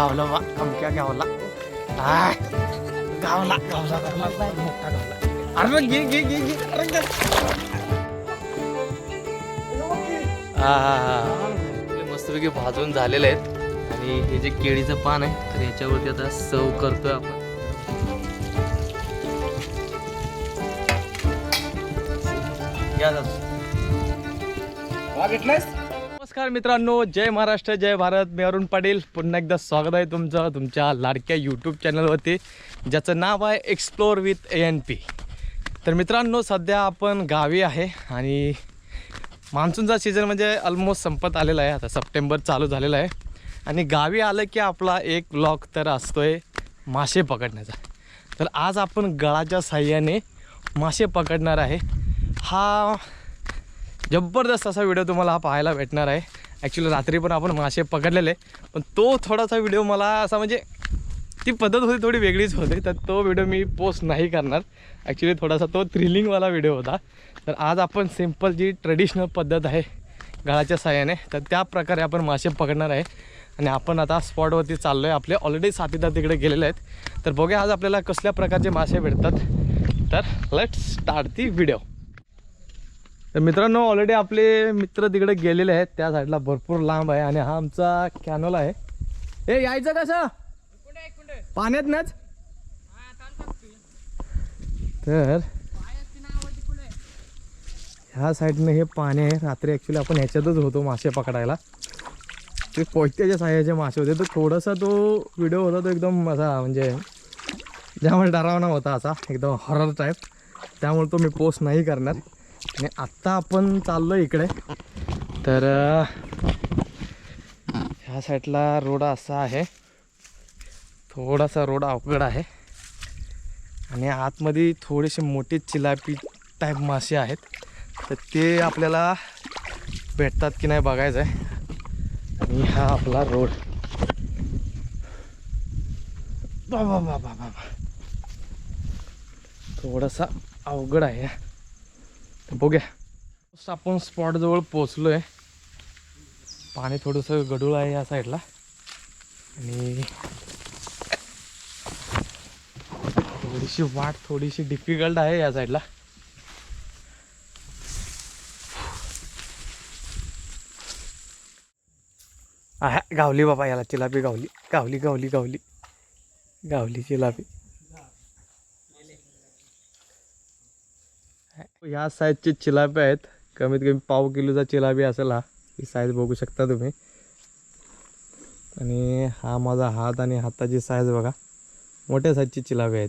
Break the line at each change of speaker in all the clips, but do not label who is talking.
गावला बा अमक्या गावला आय गावला गावला गावला मोठा गावला अरे घे घे घे घे अरे घे. हा हा हा आपले मस्तपैकी भाजून झालेले आहेत. आणि हे जे केळीचं पान आहे तर याच्यावरती आता सर्व करतोय आपण. या जातो. नमस्कार मित्रांनो जय महाराष्ट्र जय भारत. मी अरुण पाटील. पुन्हा एकदा स्वागत आहे तुमचं तुमच्या लाडक्या यूट्यूब चॅनलवरती ज्याचं नाव आहे explore with A N P तर मित्रांनो सध्या आपण गावी आहे आणि मान्सूनचा सीझन म्हणजे ऑलमोस्ट संपत आलेला आहे. आता सप्टेंबर चालू झालेला आहे. आणि गावी आलं की आपला एक ब्लॉक तर असतो आहे मासे पकडण्याचा. तर आज आपण गळाच्या साह्याने मासे पकडणार आहे. हा जबरदस्त असा व्हिडिओ तुम्हाला हा पाहायला भेटणार आहे. ॲक्च्युली रात्री पण आपण मासे पकडलेले पण तो थोडासा व्हिडिओ मला असा म्हणजे ती पद्धत होती थोडी वेगळीच होती तर तो व्हिडिओ मी पोस्ट नाही करणार. ॲक्च्युली थोडासा तो थ्रिलिंगवाला व्हिडिओ होता. तर आज आपण सिंपल जी ट्रेडिशनल पद्धत आहे गळाच्या साह्याने तर त्या प्रकारे आपण मासे पकडणार आहे. आणि आपण आता स्पॉटवरती चाललो आहे आपले ऑलरेडी साथीदार तिकडे गेलेले आहेत. तर बघूया आज आपल्याला कसल्या प्रकारचे मासे भेटतात. तर लेट्स स्टार्ट ती व्हिडिओ तर मित्रांनो ऑलरेडी आपले मित्र तिकडे गेलेले आहेत. त्या साईडला भरपूर लांब आहे आणि हा आमचा कॅनोल आहे. हे यायचं कसं? पाण्यात नाच. तर ह्या साईडनं हे पाणी आहे. रात्री ॲक्च्युली आपण ह्याच्यातच होतो मासे पकडायला. ते पोयत्याच्या साह्याचे मासे होते. तर थोडासा तो व्हिडिओ होता तो एकदम असा म्हणजे ज्यामुळे डरावना होता असा. एकदम हॉरर टाईप त्यामुळे तो मी पोस्ट नाही करणार. आणि आत्ता आपण चाललो इकडे. तर ह्या साईडला रोड असा आहे. थोडासा रोड अवघड आहे. आणि आतमध्ये थोडेसे मोठे चिलापी टाईप मासे आहेत. तर ते आपल्याला भेटतात की नाही बघायचं आहे आणि हा आपला रोड. बाबा बाबा बाबा. थोडासा अवघड आहे. तर बघूया आपण स्पॉटजवळ पोचलो आहे पाणी थोडंसं गडूळ आहे या साईडला आणि थोडीशी वाट थोडीशी डिफिकल्ट आहे या साईडला गावली बाबा याला चिलापी गावली. गावली गावली गावली. गावली चिलापी हो, ह्या साईजचे चिलाबे आहेत. कमीत कमी पाव किलोचा चिलाबी असेल हा. ही साईज बघू शकता तुम्ही. आणि हा माझा हात आणि हाताची साईज बघा. मोठ्या साईजची चिलाबे आहेत.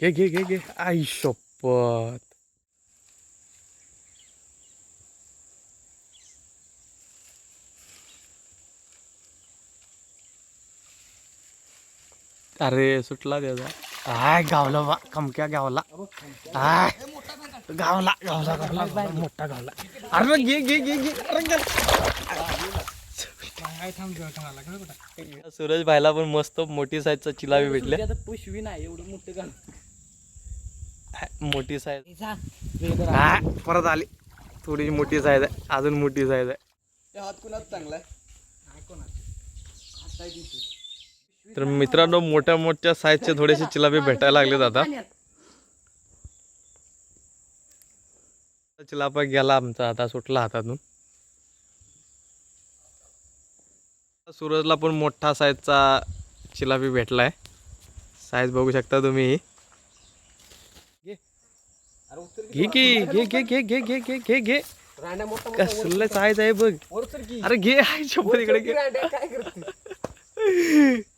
घे घे घे घे. आई शपथ अरे सुटला त्याचा. आय गावला बा कमक्या गावला. आय गावला गावला गावला मोठा गावला. अरे घे घे घे घे अरे. सूरज भाईला पण मस्त मोठी साईजचा चिलावी भेटले.
पुशवी नाही एवढं मोठं गाव
मोठी साईज हा परत आली. थोडी मोठी साईज आहे अजून मोठी साईज आहे.
हात कुणाच चांगला आहे?
तर मित्रांनो मोठ्या मोठ्या साईजचे थोडेसे चिलाबी भेटायला लागलेत आता चिलापा गेला आमचा आता सुटला हातातून. सूरजला पण मोठा साईजचा चिलापी भेटलाय. साईज बघू शकता तुम्ही. घे. घे घे घे घे घे घे घे घे घे. कसलं साईज आहे बघ. अरे घे आहे शंभर इकडे घे.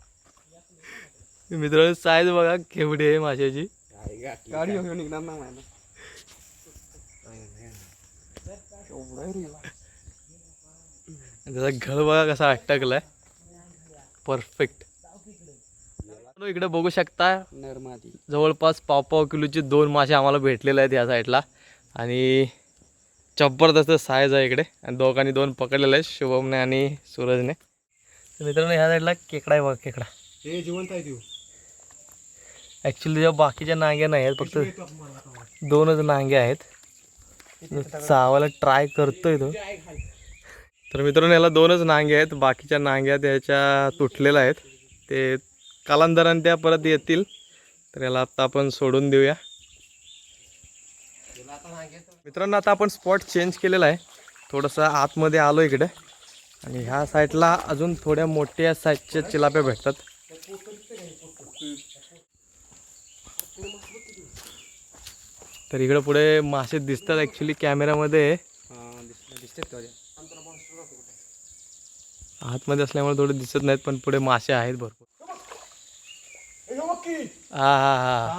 मित्रांनो साईज बघा केवढी आहे माशाची
गाडी घेऊन निघणार ना मला
त्याचा घळ बघा कसा अटकलाय. परफेक्ट इकडे बघू शकता
नरमादी.
जवळपास पाव पाव किलोचे दोन मासे आम्हाला भेटलेले आहेत या साईडला आणि जबरदस्त साईज आहे इकडे. आणि दोघांनी दोन पकडलेले आहेत शुभमने आणि सूरजने. तर मित्रांनो ह्या साईडला केकडा आहे बघा केकडा.
हे जिवंत आहे
ॲक्च्युली जेव्हा बाकीच्या नांग्या नाही आहेत फक्त दोनच नांग्या आहेत. चावायला ट्राय करतोय तो. तर मित्रांनो याला दोनच नांगे आहेत. बाकीच्या नांग्या त्याच्या तुटलेल्या आहेत. ते कालांतराने त्या परत येतील. तर याला आत्ता आपण सोडून देऊया. मित्रांनो आता आपण स्पॉट चेंज केलेला आहे. थोडंसं आतमध्ये आलो इकडे. आणि ह्या साईडला अजून थोड्या मोठ्या साईजच्या चिलाप्या भेटतात. तर इकडे पुढे मासे दिसतात ॲक्च्युली
कॅमेरामध्ये
आतमध्ये असल्यामुळे थोडे दिसत नाहीत पण पुढे मासे आहेत भरपूर. हा हा हा.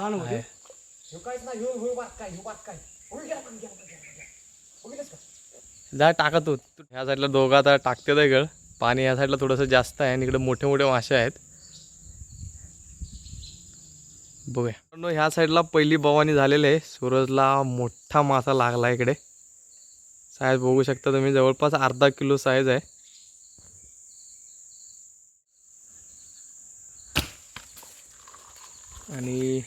जा टाकत होत ह्या साईडला दोघं आता टाकते गळ पाणी ह्या साईडला थोडंसं जास्त आहे आणि इकडे मोठे मोठे मासे आहेत. बघूया. ह्या साईडला पहिली बवानी झालेली आहे. सूरजला मोठा मासा लागला इकडे. साईज बघू शकता तुम्ही जवळपास अर्धा किलो साईज आहे. आणि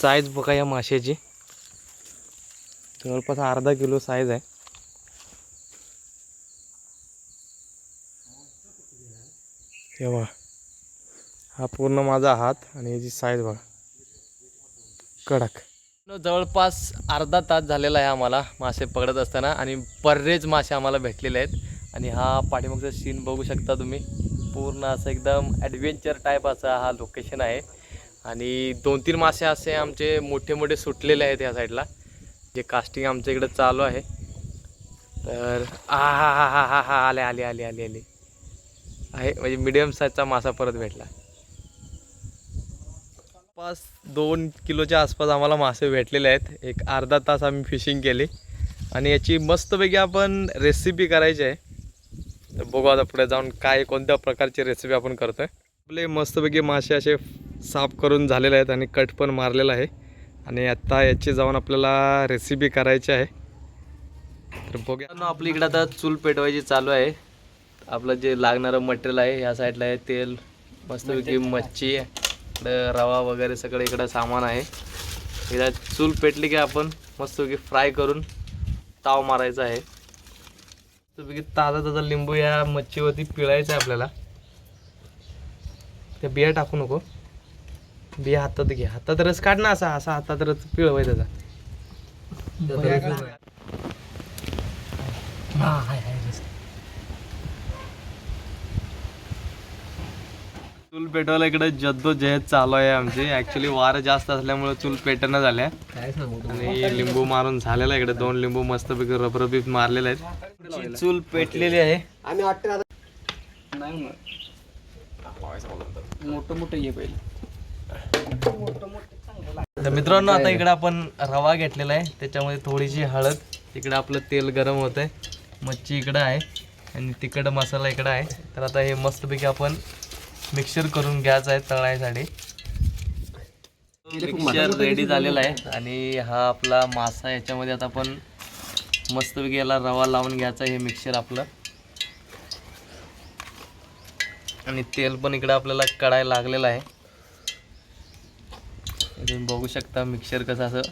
साईज बघा या माशाची. जवळपास अर्धा किलो साईज आहे. तेव्हा हा पूर्ण माझा हात आणि याची साईज बघा. कडक. जवळपास अर्धा तास झालेला आहे आम्हाला मासे पकडत असताना आणि बरेच मासे आम्हाला भेटलेले आहेत. आणि हा पाठीमागचा सीन बघू शकता तुम्ही. पूर्ण असं एकदम ॲडव्हेंचर टाईप असा हा लोकेशन आहे. आणि दोन तीन मासे असे आमचे मोठे मोठे सुटलेले आहेत ह्या साईडला जे कास्टिंग आमच्या इकडं चालू आहे. तर आ हा हा हा हा हा आले आले आले आले आले. आहे म्हणजे मिडियम साईजचा मासा परत भेटला. पाच दोन किलोच्या आसपास आम्हाला मासे भेटलेले आहेत. एक अर्धा तास आम्ही फिशिंग केली. आणि याची मस्तपैकी आपण रेसिपी करायची आहे. तर बघू आता पुढे जाऊन काय कोणत्या प्रकारची रेसिपी आपण करतोय. आपले मस्तपैकी मासे असे साफ करून झालेले आहेत आणि कट पण मारलेला आहे. आणि आता याची जाऊन आपल्याला रेसिपी करायची आहे. तर बघूया. आपली इकडे आता चूल पेटवायची चालू आहे. आपलं जे लागणारं मटेरियल आहे ह्या साईडला आहे तेल मस्तपैकी मच्छी. इकडं रवा वगैरे सगळं इकडं सामान आहे. एकदा चूल पेटली की आपण मस्तपैकी फ्राय करून ताव मारायचा आहे. मस्तपैकी ताजा ताजा लिंबू या मच्छीवरती पिळायचा आहे आपल्याला. त्या बिया टाकू नको. बिया हातात घ्या हातात रस काढ ना असा. असा हातात रस पिळवाय त्याचा त्याचा रस नाही. हा, हाय, हाय, रस. चूल पेटवायला इकडे जद्दोजहद चालू आहे आमची. ऍक्च्युली वारं जास्त असल्यामुळे चूल पेटणं झाल्या.
काय सांगू
आणि लिंबू मारून झालेला आहे इकडे. दोन लिंबू मस्तपैकी रबरबीत मारलेले आहेत. जी चूल पेटलेली आहे.
आम्ही वाटतं नाही मोठं मोठं ये पहिले
तर मित्रांनो आता इकडे आपण रवा घेतलेला आहे. त्याच्यामध्ये थोडीशी हळद इकडे आपलं तेल गरम होत आहे मच्छी इकडं आहे. आणि तिखट मसाला इकडं आहे. तर आता हे मस्तपैकी आपण मिक्सर करून घ्यायचं आहे तळायसाठी. मिक्सर रेडी झालेला आहे. आणि हा आपला मासा याच्यामध्ये आता आपण मस्तपैकी याला रवा लावून घ्यायचा हे मिक्सर आपलं. आणि तेल पण इकडं आपल्याला कढायला लागलेलं आहे. तुम्ही बघू शकता मिक्सर कसं असं.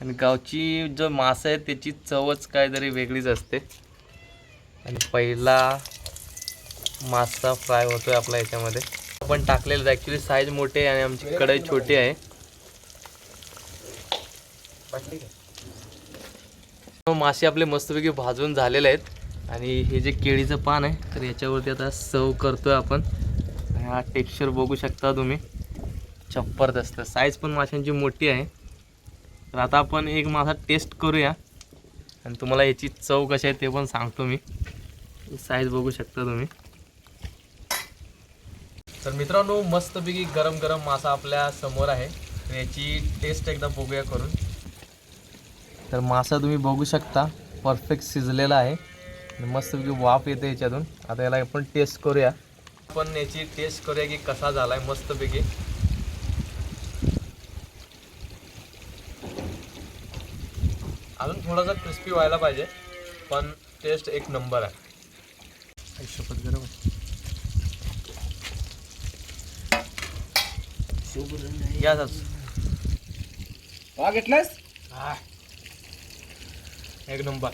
आणि गावची जो मासा आहे त्याची चवच काहीतरी वेगळीच असते. आणि पहिला मासा फ्राय होतो आहे आपला याच्यामध्ये. आपण टाकलेलं ॲक्च्युली साईज मोठी आहे आणि आमची कढई छोटी आहे. हो, मासे आपले मस्तपैकी भाजून झालेले आहेत. आणि हे जे केळीचं पान आहे तर याच्यावरती आता सर्व करतोय आपण. हा टेक्स्चर बघू शकता तुम्ही. जबरदस्त साईज पण माशांची मोठी आहे. तर आता आपण एक मासा टेस्ट करूया. आणि तुम्हाला याची चव कशी आहे ते पण सांगतो मी. साईज बघू शकता तुम्ही. तर मित्रांनो मस्तपैकी गरम गरम मासा आपल्यासमोर आहे. तर याची टेस्ट एकदा बघूया करून. तर मासा तुम्ही बघू शकता परफेक्ट शिजलेला आहे. मस्तपैकी वाफ येते याच्यातून. आता याला आपण टेस्ट करूया. आपण याची टेस्ट करूया की कसा झाला आहे मस्तपैकी. अजून थोडासा क्रिस्पी व्हायला पाहिजे पण टेस्ट एक नंबर आहे. शपथ गरम आहे. या
घेतलास
एक नंबर.